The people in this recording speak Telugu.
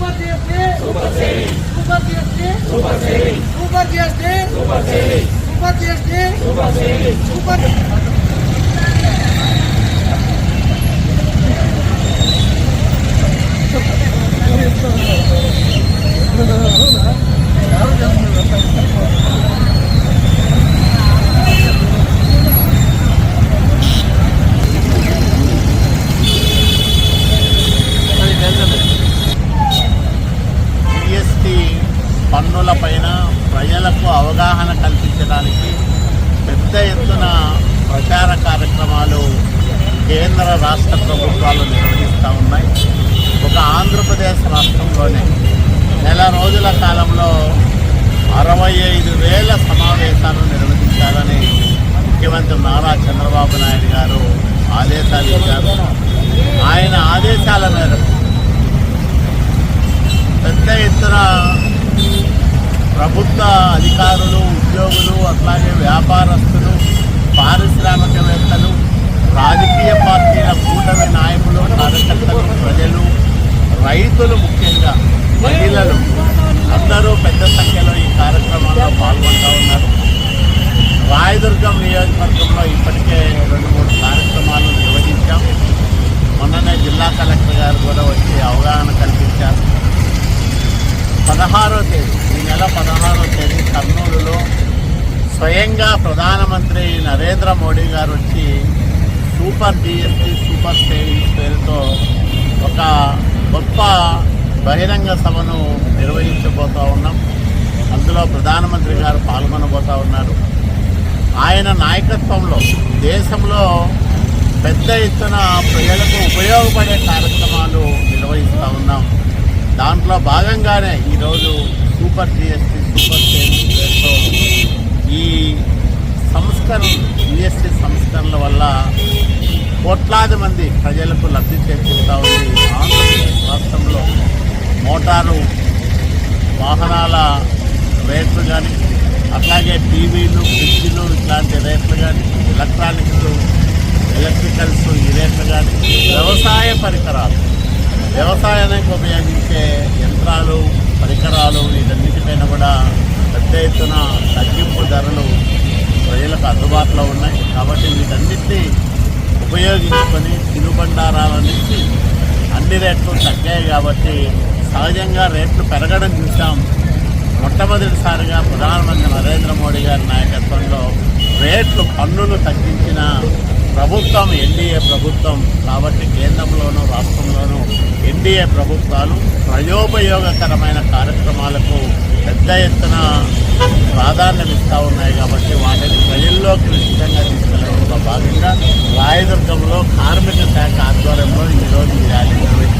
Super GST super GST super GST super GST super GST super GST super పన్నులపైన ప్రజలకు అవగాహన కల్పించడానికి పెద్ద ఎత్తున ప్రచార కార్యక్రమాలు కేంద్ర రాష్ట్ర ప్రభుత్వాలు నిర్వహిస్తూ ఉన్నాయి. ఒక ఆంధ్రప్రదేశ్ రాష్ట్రంలోనే నెల రోజుల కాలంలో అరవై ఐదు వేల సమావేశాలు నిర్వహించాలని ముఖ్యమంత్రి నారా చంద్రబాబు నాయుడు గారు ఆదేశాలు ఇచ్చారు. ఆయన ఆదేశాల మేరకు పెద్ద ఎత్తున ప్రభుత్వ అధికారులు ఉద్యోగులు అట్లాగే వ్యాపారస్తులు పారిశ్రామికవేత్తలు రాజకీయ పార్టీల కూటమి నాయకులు కార్యకర్తలు ప్రజలు రైతులు ముఖ్యంగా మహిళలు అందరూ పెద్ద సంఖ్యలో ఈ కార్యక్రమంలో పాల్గొంటూ ఉన్నారు. రాయదుర్గం నియోజకవర్గంలో ఇప్పటికే రెండు మూడు కార్యక్రమాలు నిర్వహించాం. మొన్ననే జిల్లా కలెక్టర్ గారు కూడా వచ్చి అవగాహన కల్పించారు. పదహారో తేదీ ఈ నెల పదహారో తేదీ కర్నూలులో స్వయంగా ప్రధానమంత్రి నరేంద్ర మోడీ గారు వచ్చి సూపర్ జిఎస్టీ సూపర్ సేవింగ్స్ పేరుతో ఒక గొప్ప బహిరంగ సభను నిర్వహించబోతూ ఉన్నాం. అందులో ప్రధానమంత్రి గారు పాల్గొనబోతూ ఉన్నారు. ఆయన నాయకత్వంలో దేశంలో పెద్ద ఎత్తున ప్రజలకు ఉపయోగపడే కార్యక్రమాలు నిర్వహిస్తూ ఉన్నాం. దాంట్లో భాగంగానే ఈరోజు సూపర్ జిఎస్టీ సూపర్ పేరుతో ఈ సంస్కరణ జిఎస్టీ సంస్కరణల వల్ల కోట్లాది మంది ప్రజలకు లబ్ధి చేకూరుతూ ఉంది. ఆంధ్రప్రదేశ్ రాష్ట్రంలో మోటారు వాహనాల రేట్లు కానీ అట్లాగే టీవీలు ఫ్రిడ్జ్లు ఇట్లాంటి రేట్లు కానీ ఎలక్ట్రానిక్స్ ఎలక్ట్రికల్స్ ఈ రేట్లు కానీ వ్యవసాయ పరికరాలు వ్యవసాయానికి ఉపయోగించే యంత్రాలు పరికరాలు వీటన్నిటిపైన కూడా పెద్ద ఎత్తున తగ్గింపు ధరలు ప్రజలకు అందుబాటులో ఉన్నాయి. కాబట్టి వీటన్నిటినీ ఉపయోగించుకొని తినుబండారాల నుంచి అన్ని రేట్లు తగ్గాయి కాబట్టి సహజంగా రేట్లు పెరగడం చూసాం మొట్టమొదటిసారిగా ప్రధానమంత్రి నరేంద్ర మోడీ గారి నాయకత్వంలో రేట్లు పన్నులు తగ్గించిన ప్రభుత్వం ఎన్డీఏ ప్రభుత్వం కాబట్టి కేంద్రంలోనూ రాష్ట్రంలోనూ ఎన్డీఏ ప్రభుత్వాలు ప్రయోపయోగకరమైన కార్యక్రమాలకు పెద్ద ఎత్తున ప్రాధాన్యం ఇస్తూ ఉన్నాయి కాబట్టి వాటిని ప్రజల్లోకి విస్తృతంగా తీసుకెళ్ళడంలో భాగంగా రాయదుర్గంలో కార్మిక శాఖ ఆధ్వర్యంలో ఈరోజు ఈ ర్యాలీ నిర్వహించారు.